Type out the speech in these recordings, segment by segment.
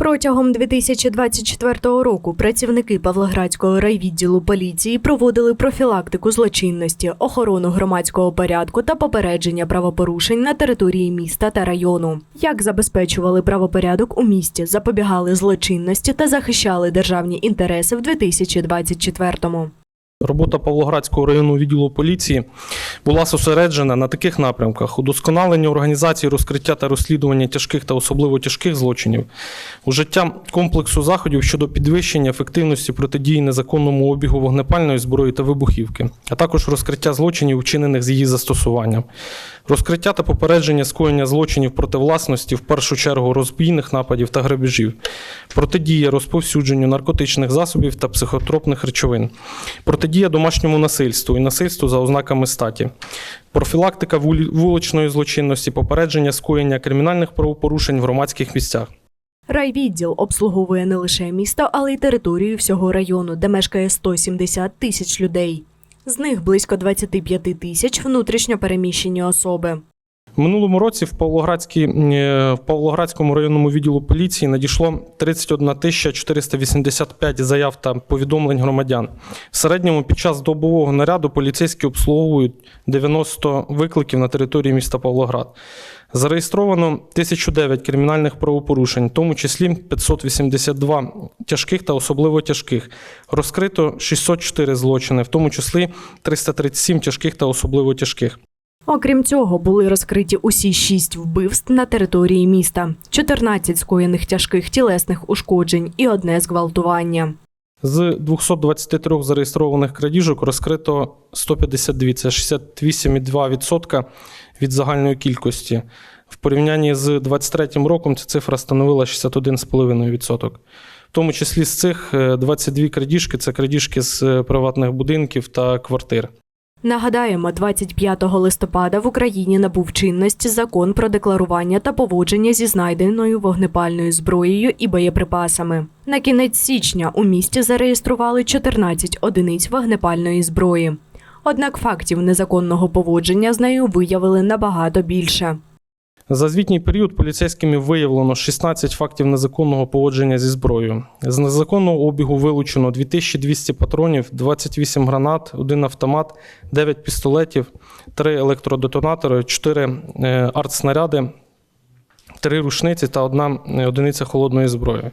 Протягом 2024 року працівники Павлоградського райвідділу поліції проводили профілактику злочинності, охорону громадського порядку та попередження правопорушень на території міста та району. Як забезпечували правопорядок у місті, запобігали злочинності та захищали державні інтереси в 2024-му. Робота Павлоградського районного відділу поліції була зосереджена на таких напрямках: удосконалення організації розкриття та розслідування тяжких та особливо тяжких злочинів, ужиття комплексу заходів щодо підвищення ефективності протидії незаконному обігу вогнепальної зброї та вибухівки, а також розкриття злочинів, вчинених з її застосуванням, розкриття та попередження скоєння злочинів проти власності, в першу чергу розбійних нападів та грабежів, протидія розповсюдженню наркотичних засобів та психотропних речовин, протидія домашньому насильству і насильству за ознаками статі, профілактика вуличної злочинності, попередження скоєння кримінальних правопорушень в громадських місцях. Райвідділ обслуговує не лише місто, але й територію всього району, де мешкає 170 тисяч людей. З них близько 25 тисяч внутрішньо переміщені особи. Минулому році в, Павлоградській, е, в Павлоградському районному відділу поліції надійшло 31 тисяча 485 заяв та повідомлень громадян. В середньому під час добового наряду поліцейські обслуговують 90 викликів на території міста Павлоград. Зареєстровано 1009 кримінальних правопорушень, в тому числі 582 тяжких та особливо тяжких. Розкрито 604 злочини, в тому числі 337 тяжких та особливо тяжких. Окрім цього, були розкриті усі шість вбивств на території міста, 14 скоєних тяжких тілесних ушкоджень і одне зґвалтування. З 223 зареєстрованих крадіжок розкрито 152, це 68,2% від загальної кількості. В порівнянні з 23 роком ця цифра становила 61,5%. В тому числі з цих е, 22 крадіжки це крадіжки з е, приватних будинків та квартир. Нагадаємо, 25 листопада в Україні набув чинності закон про декларування та поводження зі знайденою вогнепальною зброєю і боєприпасами. На кінець січня у місті зареєстрували 14 одиниць вогнепальної зброї. Однак фактів незаконного поводження з нею виявили набагато більше. За звітній період поліцейськими виявлено 16 фактів незаконного поводження зі зброєю. З незаконного обігу вилучено 2200 патронів, 28 гранат, 1 автомат, 9 пістолетів, 3 електродетонатори, 4 е, артснаряди, 3 рушниці та 1 одиниця холодної зброї.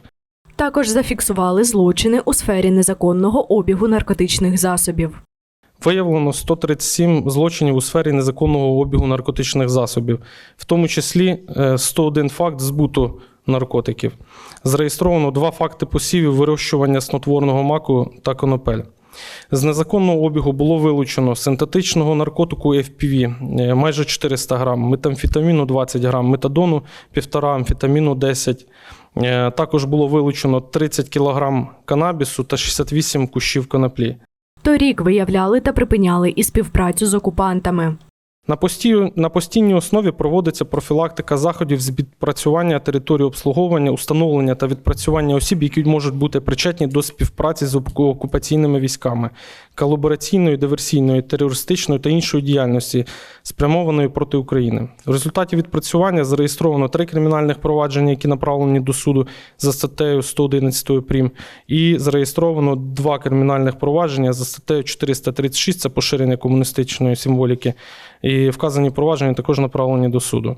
Також зафіксували злочини у сфері незаконного обігу наркотичних засобів. Виявлено 137 злочинів у сфері незаконного обігу наркотичних засобів, в тому числі е, 101 факт збуту наркотиків. Зареєстровано два факти посівів вирощування снотворного маку та конопель. З незаконного обігу було вилучено синтетичного наркотику FPV е, майже 400 грам, метамфетаміну 20 грам, метадону 1,5, амфетаміну 10. Е, Також було вилучено 30 кг канабісу та 68 кущів коноплі. Торік виявляли та припиняли і співпрацю з окупантами. На, постій, на постійній основі проводиться профілактика заходів з відпрацювання території обслуговування, установлення та відпрацювання осіб, які можуть бути причетні до співпраці з оку- окупаційними військами, колабораційної, диверсійної, терористичної та іншої діяльності, спрямованої проти України. В результаті відпрацювання зареєстровано три кримінальних провадження, які направлені до суду за статтею 111 прим. І зареєстровано два кримінальних провадження за статтею 436 це поширення комуністичної символіки. І вказані провадження також направлені до суду.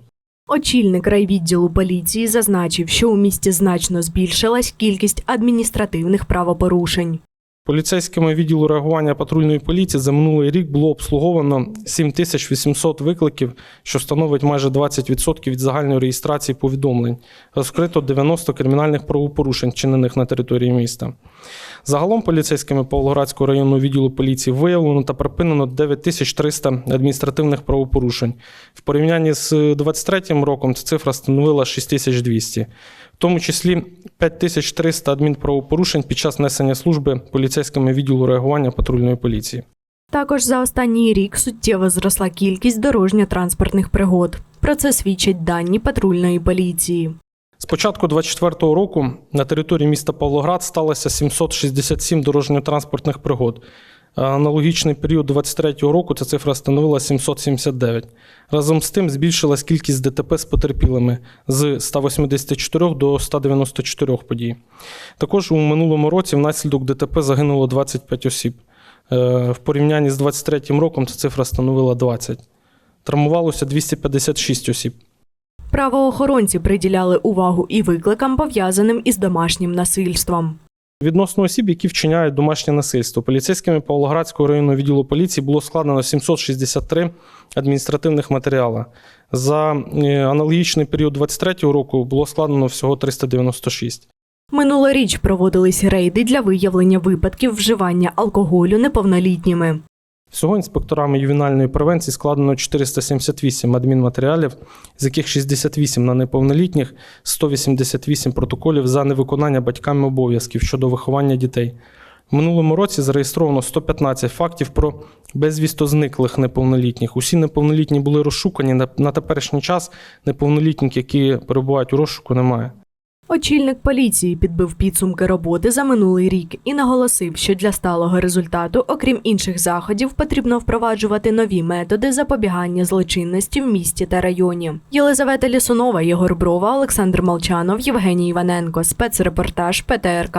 Очільник райвідділу поліції зазначив, що у місті значно збільшилась кількість адміністративних правопорушень. Поліцейськими відділу реагування патрульної поліції за минулий рік було обслуговано 7800 викликів, що становить майже 20% від загальної реєстрації повідомлень. Розкрито 90 кримінальних правопорушень, вчинених на території міста. Загалом поліцейськими Павлоградського районного відділу поліції виявлено та припинено 9300 адміністративних правопорушень. В порівнянні з 23 роком ця цифра становила 6200. В тому числі 5300 адмінправопорушень під час несення служби поліцейськими відділу реагування патрульної поліції. Також за останній рік суттєво зросла кількість дорожньо-транспортних пригод. Про це свідчать дані патрульної поліції. З початку 2024 року на території міста Павлоград сталося 767 дорожньо-транспортних пригод, Аналогічний період 2023 року ця цифра становила 779. Разом з тим збільшилась кількість ДТП з потерпілими з 184 до 194 подій. Також у минулому році внаслідок ДТП загинуло 25 осіб. Е, В порівнянні з 2023 роком ця цифра становила 20. Травмувалося 256 осіб. Правоохоронці приділяли увагу і викликам, пов'язаним із домашнім насильством. Відносно осіб, які вчиняють домашнє насильство, поліцейськими Павлоградського районного відділу поліції було складено 763 адміністративних матеріали. За е, аналогічний період 2023 року було складено всього 396. Минулоріч проводились рейди для виявлення випадків вживання алкоголю неповнолітніми. Всього інспекторами ювенальної превенції складено 478 адмінматеріалів, з яких 68 на неповнолітніх, 188 протоколів за невиконання батьками обов'язків щодо виховання дітей. В минулому році зареєстровано 115 фактів про безвісто зниклих неповнолітніх. Усі неповнолітні були розшукані. На- теперішній час неповнолітніх, які перебувають у розшуку, немає. Очільник поліції підбив підсумки роботи за минулий рік і наголосив, що для сталого результату, окрім інших заходів, потрібно впроваджувати нові методи запобігання злочинності в місті та районі. Єлизавета Лісунова, Єгор Брова, Олександр Молчанов, Євгеній Іваненко. Спецрепортаж ПТРК.